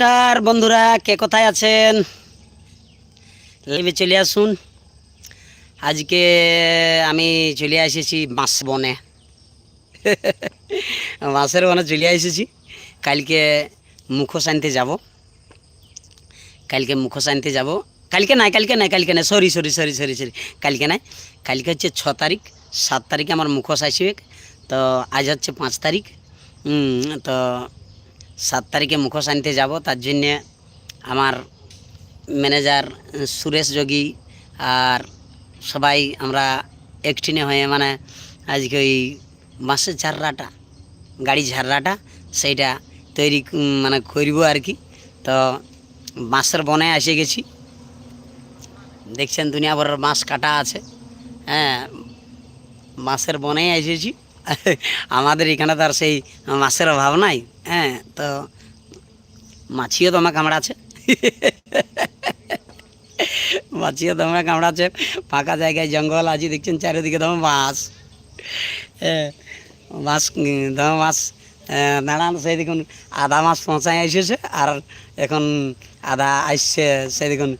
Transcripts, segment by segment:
নমস্কার বন্ধুরা, কে কোথায় আছেন? চলে আসুন। আজকে আমি চলে এসেছি বাঁশ বনে। বাঁশের বনে চলে এসেছি। কালকে মুখোশ আনতে যাব। কালকে মুখোশ আনতে যাব। কালকে নাই কালকে নাই কালকে নাই। Sorry sorry sorry sorry sorry কালকে নাই। কালকে হচ্ছে ছ তারিখ, সাত তারিখে আমার মুখোশ আসবে। তো আজ হচ্ছে পাঁচ তারিখ। তো সাত তারিখে মুখোশ আনতে যাব, তার জন্যে আমার ম্যানেজার সুরেশ যোগী আর সবাই আমরা একটিনে হয়ে মানে আজকে ওই বাঁশের ঝাড়রাটা গাড়ি ঝাড়রাটা সেইটা তৈরি মানে করব আর কি। তো বাঁশের বনে এসে গেছি। দেখছেন দুনিয়া ভরের বাঁশ কাটা আছে। হ্যাঁ মাছের বনে এসেছি। আমাদের এখানে তো আর সেই মাছের অভাব নাই হ্যাঁ তো মাছিও তো আমার কামড়াচ্ছে। মাছিও তো আমার কামড়াচ্ছে। ফাঁকা জায়গায় জঙ্গল আছে দেখছেন চারিদিকে তো মাছ। হ্যাঁ মাছ, তো মাছ দাঁড়ান সেই দেখুন আধা মাছ পৌঁছায় এসেছে, আর এখন আধা আসছে সেই দেখুন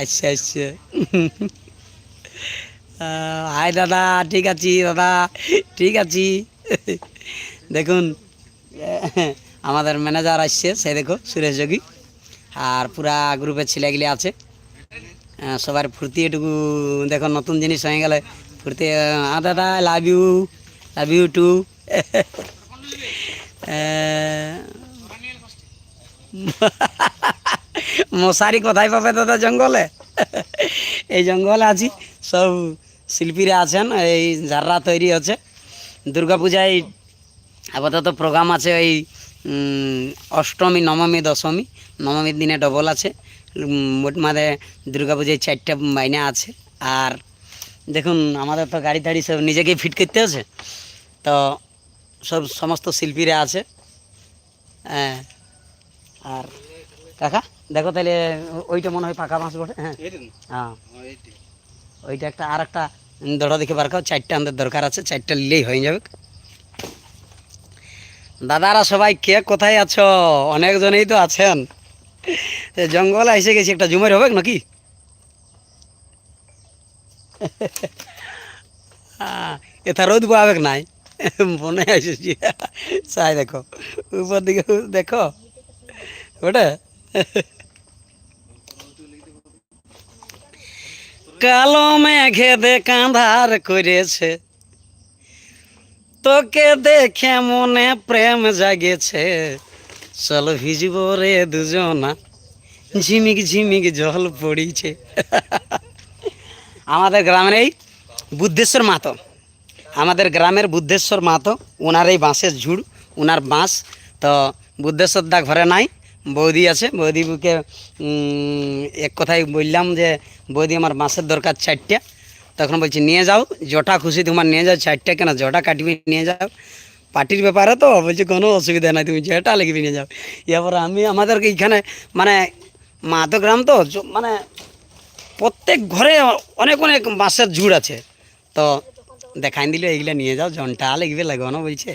আসছে আসছে হাই দাদা ঠিক আছি দাদা ঠিক আছি। দেখুন আমাদের ম্যানেজার আসছে সে দেখো সুরেশ যোগী। আর পুরা গ্রুপের ছেলেগুলি আছে। সবার ফুর্তি এটুকু দেখো নতুন জিনিস হয়ে গেলে ফুর্তি আহ, দাদা love you love you too মশারি কোথায় পাবে দাদা জঙ্গলে? এই জঙ্গলে আছি সব শিল্পীরা আছেন এই ঝাড়রা তৈরি হচ্ছে। দুর্গাপূজায় আপাতত প্রোগ্রাম আছে ওই অষ্টমী নবমী দশমী। নবমীর দিনে ডবল আছে। মোট মানে দুর্গাপূজায় চারটা মাইনা আছে। আর দেখুন আমাদের তো গাড়ি টাড়ি সব নিজেকেই ফিট করতে আছে তো সব সমস্ত শিল্পীরা আছে। হ্যাঁ। আর কাকা দেখো তাহলে ওইটা মনে হয় ফাঁকা মাছ বটে। হ্যাঁ। হ্যাঁ। ওইটা একটা আর একটা দড়া দেখে বার চারটা আমাদের দরকার আছে, চারটা নিলেই হয়ে যাবে। দাদারা সবাই কে, কোথায় আছো? অনেকজনেই তো আছেন। জঙ্গলে এসে গেছি, একটা জুমের হবে নাকি? এটা রোদ পাবে নাই। মনে এসেছি চাই দেখো, উপর দিকে দেখো ওটা কালো মেঘে দে কাঁধার করেছে। তোকে দেখে মনে প্রেম জাগেছে। চল ভিজব রে দুজনা, ঝিমিক ঝিমিক জল পড়িছে। আমাদের গ্রামের এই বুদ্ধেশ্বর মাতো, আমাদের গ্রামের বুদ্ধেশ্বর মাতো ওনার এই বাঁশের ঝুড় ওনার বাঁশ, তো বুদ্ধেশ্বর দা ঘরে নাই। বৌদি আছে বৌদিকে উম, এক কথায় বললাম যে বৌদি আমার বাঁশের দরকার চারটা। তখন বলছি নিয়ে যাও জটা খুশি তোমার নিয়ে যাও চারটা কেন জটা কাটবি নিয়ে যাও? পার্টির ব্যাপারে তো বলছি কোনো অসুবিধা নাই তুমি যেটা লিখবি নিয়ে যাও। এবার আমি আমাদের এইখানে মানে মাতো গ্রাম তো মানে প্রত্যেক ঘরে অনেক অনেক বাঁশের ঝুড় আছে। তো দেখাই দিলে এইগুলো নিয়ে যাও জনটা লাগবে লাগানো বলছে।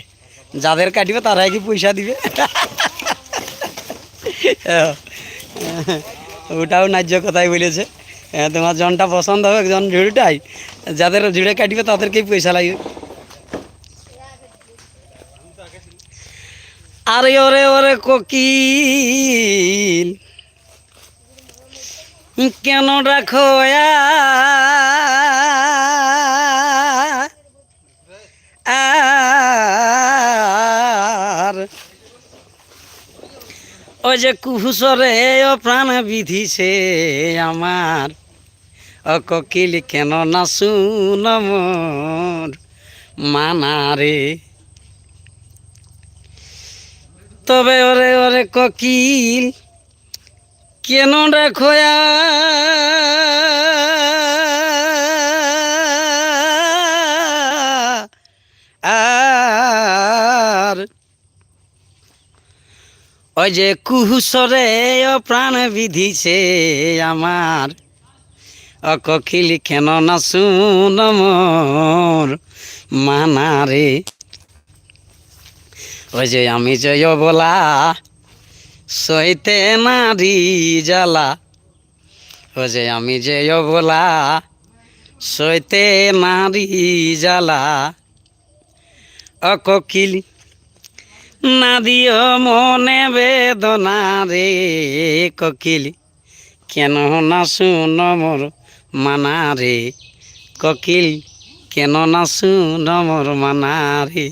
যাদের কাটবে তারাই কি পয়সা দিবে? ওটাও ন্যায্য কথাই বলেছে। হ্যাঁ, তোমার জনটা পছন্দ হবে জন ঝুড়িটাই যাদের ঝুড়ে কাটবে তাদেরকেই পয়সা লাগবে। আরে ওরে ওরে কোকিল কেন রাখো আর ও যে কুহুসরে ও প্রাণ বিধিছে আমার। ও ককিল কেন না শুন মোর মানারে। তবে ওরে ওরে ককিল, কেন রাখো ওই যে কুহুসরে ও প্রাণ বিধিছে আমার। ও কোকিল কেন না শুন মানারে। ওই যে আমি জয় বলা, সইতে নারী জ্বালা। ও যে আমি যে বলা, সইতে নারী জ্বালা। অককিল না দিও মনে বেদনা রে ককিল। কেন না শুন মোর মানা রে ককিল? কেন না শুন মোর মানা রে?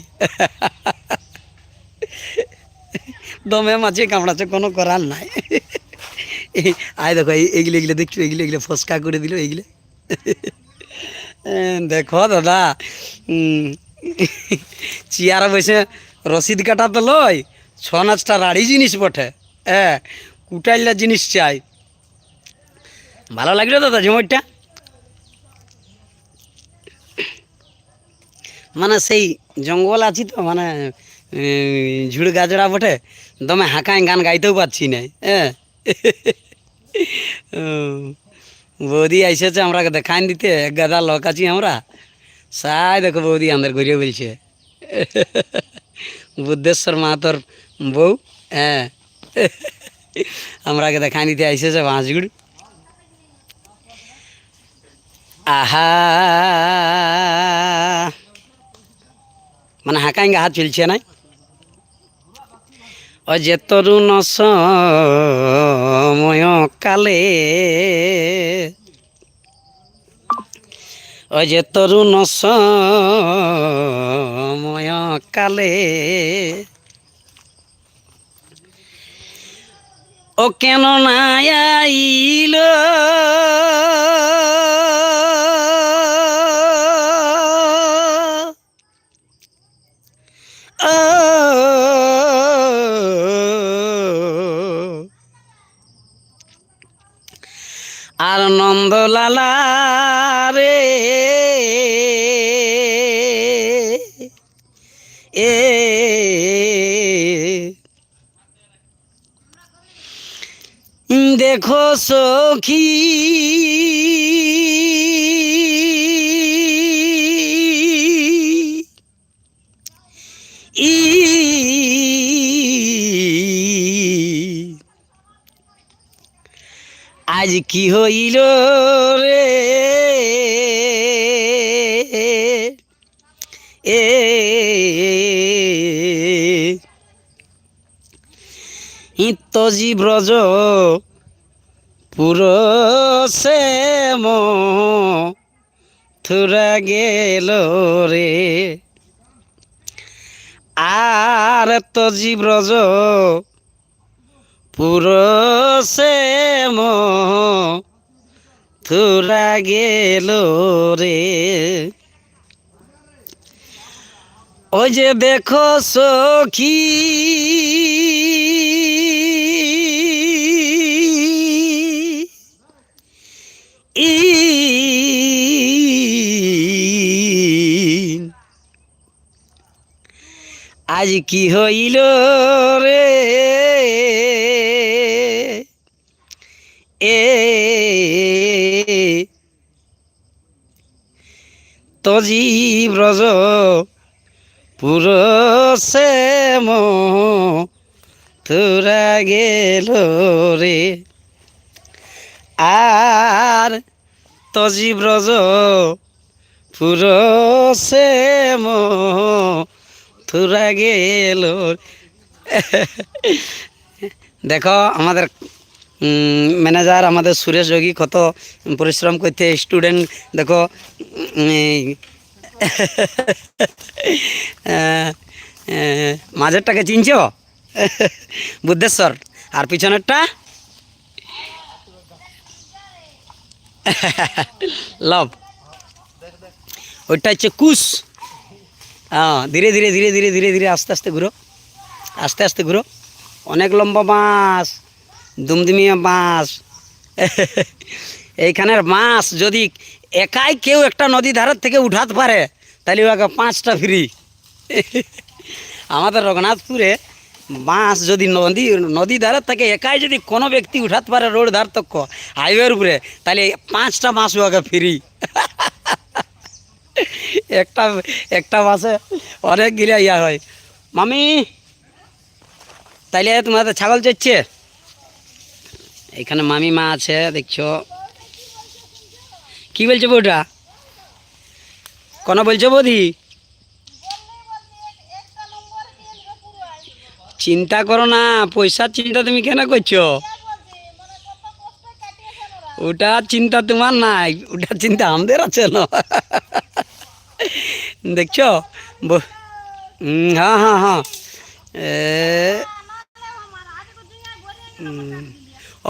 দমে মাঝে কামড়াচ্ছে, কোনো করার নাই। আয় দেখো, এই- এইগুলো এগুলো দেখছ এগুলো এগুলো ফসকা করে দিল, এইগুলো। দেখো দাদা চেয়ারে বসে রসিদ কাটা তো লয় ছ নাচটা রাড়ি জিনিস বটে। হ্যাঁ কুটাইলা জিনিস চাই। ভালো লাগল দাদা জমিটা মানে সেই জঙ্গল আছি তো মানে ঝুড় গাজরা বটে, দমে হাঁকায় গান গাইতেও পারছি না হ্যাঁ বৌদি আইসেছে আমরা দেখান দিতে, এক গাদা লোক আছি আমরা। সাই দেখো বৌদি আমাদের ঘুরিয়ে বলছে। বুদ্ধেশ্বর মাহাতর বউ হ্যাঁ। আমরাকে দেখান দিতে আইসেছে বাঁশগুড়। আহা! মানে হাঁকাঙ্গে হাত চলছে না ও যে তরুণ সময় কালে ও যে তরুণ সময় কালে। ও কেন না আইল? সখী। ই আজ কি হইল রে? এ ইতজি ব্রজ পুর সে থুরা গেল রে। আর তজি ব্রজ পুরসে থুরা গেল রে। ওই যে দেখো সখী আজ কি হইল রে? এ তজি ব্রজ পুরসে তুরা গেল রে। আর তজি ব্রজ পুরসে তুরা গেল। দেখো, আমাদের ম্যানেজার আমাদের সুরেশ যোগী কত পরিশ্রম করতে স্টুডেন্ট দেখো মাঝেরটাকে চিনছ? বুদ্ধেশ্বর, আর পিছনেরটা? লভ ওইটা হচ্ছে কুশ। হ্যাঁ ধীরে ধীরে ধীরে ধীরে ধীরে ধীরে আস্তে আস্তে ঘুরো। আস্তে আস্তে ঘুরো। অনেক লম্বা বাঁশ দুমদুমিয়া বাঁশ এইখানের মাছ যদি একাই কেউ একটা নদী ধারের থেকে উঠাতে পারে, তাহলে ওকে পাঁচটা ফ্রি। আমাদের রঘুনাথপুরে বাঁশ যদি নদী নদী ধারের থেকে একাই যদি কোনো ব্যক্তি উঠাতে পারে, রোড ধার তক্ক হাইওয়ের উপরে, তাহলে পাঁচটা মাছ ওকে ফ্রি। একটা একটা মাসে অনেক গিরা ইয়া হয়। মামি, তাইলে তোমাদের ছাগল চড়ছে? এখানে মামি মা আছে, দেখছ। কি বলছো বউটা? কোন বলছো বৌদি? চিন্তা করো না, পয়সার চিন্তা তুমি কেন করছ? ওটা চিন্তা তোমার নাই ওটা চিন্তা আমাদের আছে না? দেখছ? হ্যাঁ হ্যাঁ হ্যাঁ।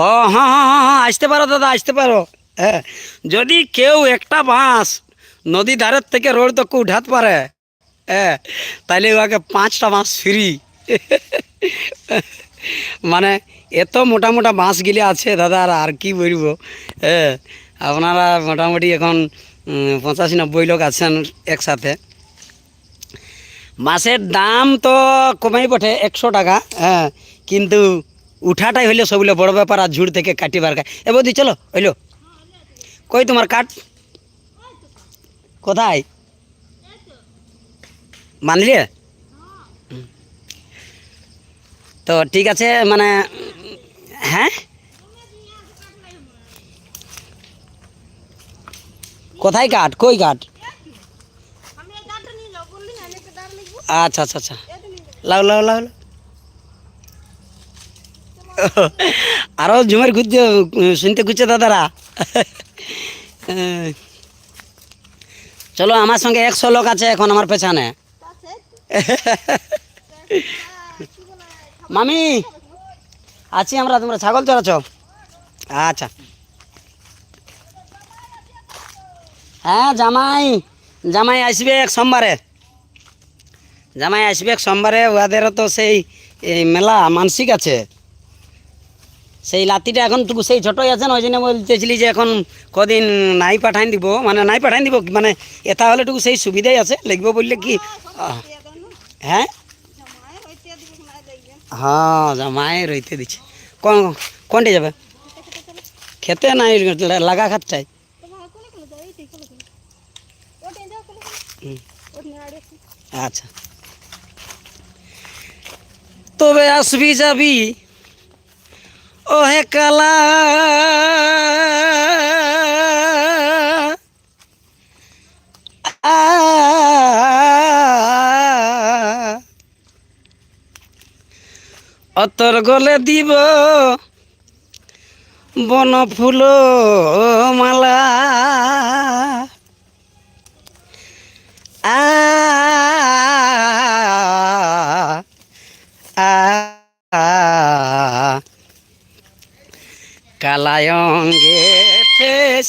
ও হ্যাঁ হ্যাঁ হ্যাঁ হ্যাঁ আসতে পারো দাদা, আসতে পারো। হ্যাঁ যদি কেউ একটা বাঁশ নদী ধারের থেকে রোড তক উঠাতে পারে হ্যাঁ তাহলে ওকে পাঁচটা বাঁশ ফ্রি। মানে এত মোটা মোটা বাঁশগুলি আছে দাদা, আর কি বলব? হ্যাঁ আপনারা মোটামুটি এখন পঁচাশি নব্বই লোক আছেন একসাথে। মাছের দাম তো কমেই বটে, একশো টাকা হ্যাঁ কিন্তু উঠাটাই হইলে সবগুলো বড় ব্যাপার আর ঝুড় থেকে কাটিবার কা এ বৌদি, চলো, হইল। কই তোমার কাঠ? কোথায়? মানলি? তো ঠিক আছে মানে হ্যাঁ? কোথায় কাঠ? কই কাঠ? আচ্ছা আচ্ছা আচ্ছা। লাও লাও লাও লাও। আরও ঝুমের ঘুরতে শুনতে ঘুরছে দাদারা? চলো আমার সঙ্গে একশো লোক আছে এখন আমার পেছনে। মামি আছি আমরা তোমরা ছাগল চড়াচ্ছ? আচ্ছা। হ্যাঁ জামাই। জামাই আসবে এক সোমবারে। জামাই আসবে এক সোমবারে ওদেরও তো সেই মেলা মানসিক আছে। সেই লাতিটা এখন টুকু সেই ছোটই আছে না, ওই জন্য বলতেছিলি যে এখন কদিন নাই পাঠাই দিব। মানে নাই পাঠাই দিব মানে এটা হলে টুকু সেই সুবিধাই আছে, লিখব বললে কি হ্যাঁ? হ্যাঁ জামাই রইতে দিচ্ছে। কোন, কোনটি যাবে? খেতে নাই লাগা খাতটাই আচ্ছা। তবে আসবি যাবি? ও হে কালা অতর গলে দিব বন ফুল মালা।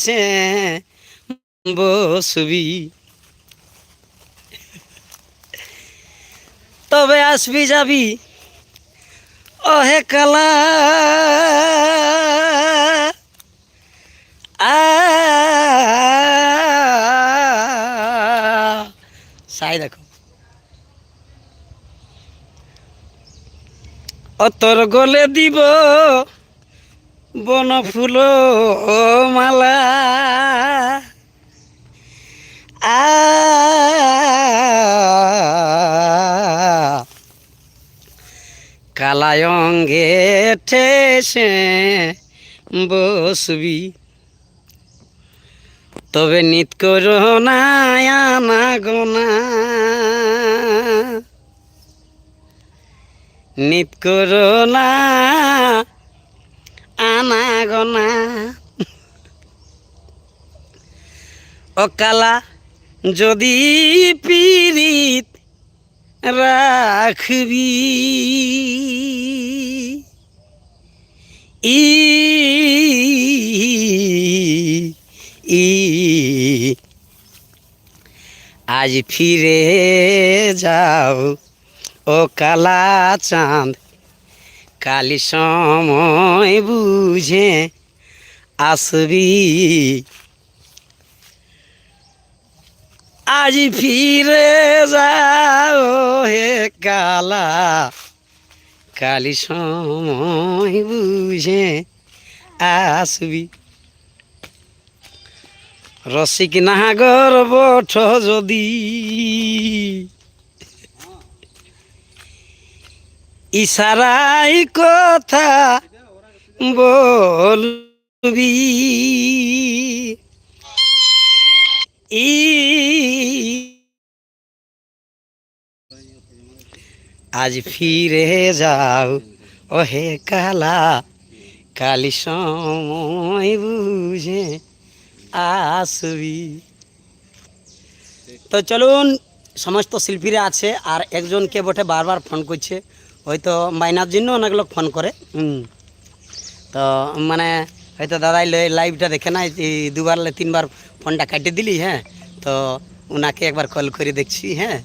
ঠেসে বসবি তবে আসবি যাবি? ওহে কালা। সাই দেখো। অতর গলে দিব বন ফুল মালা। আ, কালায়ঙ্গে ঠেসে বসবি। তবে নিত করো না গোনা নিত করো না আনা গনা অকালা যদি পিরিত রাখবি ই ই আজ ফিরে যাও ও কালা চাঁদ। কালি সময় বুঝে আসবি। আজ ফিরে যাও হে কালা, কালি সময় বুঝে আসবি। রসিক নাগর বঠ যদি ইশারাই কথা বলবি। ই আজ ফিরে যাও, ওহে কালা, কালি সময় বুঝে আসবি। তো চলুন, সমস্ত শিল্পীরা আছে, আর একজনকে বটে বারবার ফোন করছে। হয়তো মাইনার জন্য অনেক লোক ফোন করে। হুম। তো মানে হয়তো দাদাই লাইভটা দেখে নাই এই দুবার তিনবার ফোনটা কাটিয়ে দিলি হ্যাঁ? তো ওনাকে একবার কল করে দেখছি হ্যাঁ?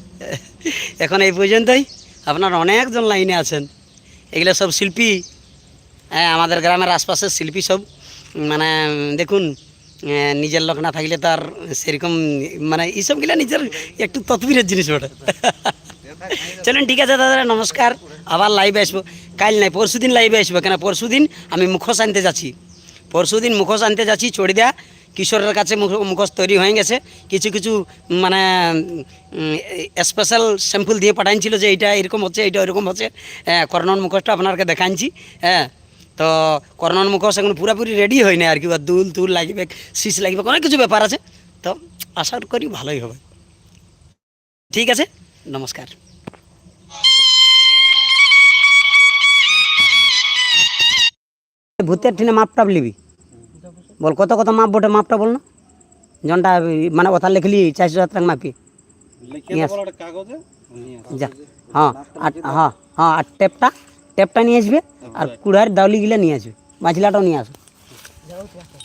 এখন এই পর্যন্তই। আপনার অনেকজন লাইনে আছেন। এগুলো সব শিল্পী হ্যাঁ আমাদের গ্রামের আশপাশের শিল্পী সব। মানে দেখুন নিজের লোক না থাকলে তার সেরকম মানে এইসবগুলো নিজের একটু তৎবিরের জিনিস ওটা চলুন ঠিক আছে দাদা নমস্কার। আবার লাইভে আসব। কাল নাই, পরশু দিন লাইভে আসব। কেন? পরশু দিন আমি মুখোশ আনতে যাচ্ছি। পরশু দিন মুখোশ আনতে যাচ্ছি চড়িদা কিশোরের কাছে মুখ- মুখোশ তৈরি হয়ে গেছে। কিছু কিছু মানে স্পেশাল স্যাম্পল দিয়ে পাঠাইছিল যে এইটা এরকম হচ্ছে, এইটা এরকম হচ্ছে। হ্যাঁ করোনার মুখোশটা আপনাকে দেখাচ্ছি হ্যাঁ তো করোনার মুখোশ এখন পুরাপুরি রেডি হয় না আর কি। বা দুল, তুল লাগবে, শীষ লাগবে, অনেক কিছু ব্যাপার আছে। তো আশা করি ভালোই হবে। ঠিক আছে? নমস্কার। ভূতের ঠিনে মাপটা লিবি। বল কত কত মাপ বটে মাপটা বল না। জনটা মানে কথা লিখলি চারশো হাজার টাকা মাপি। যা হ্যাঁ হ্যাঁ হ্যাঁ আর টেপটা টেপটা নিয়ে আসবে আর কুড়ার দাউলিগুলো নিয়ে আসবে। মাছলাটাও নিয়ে আসবে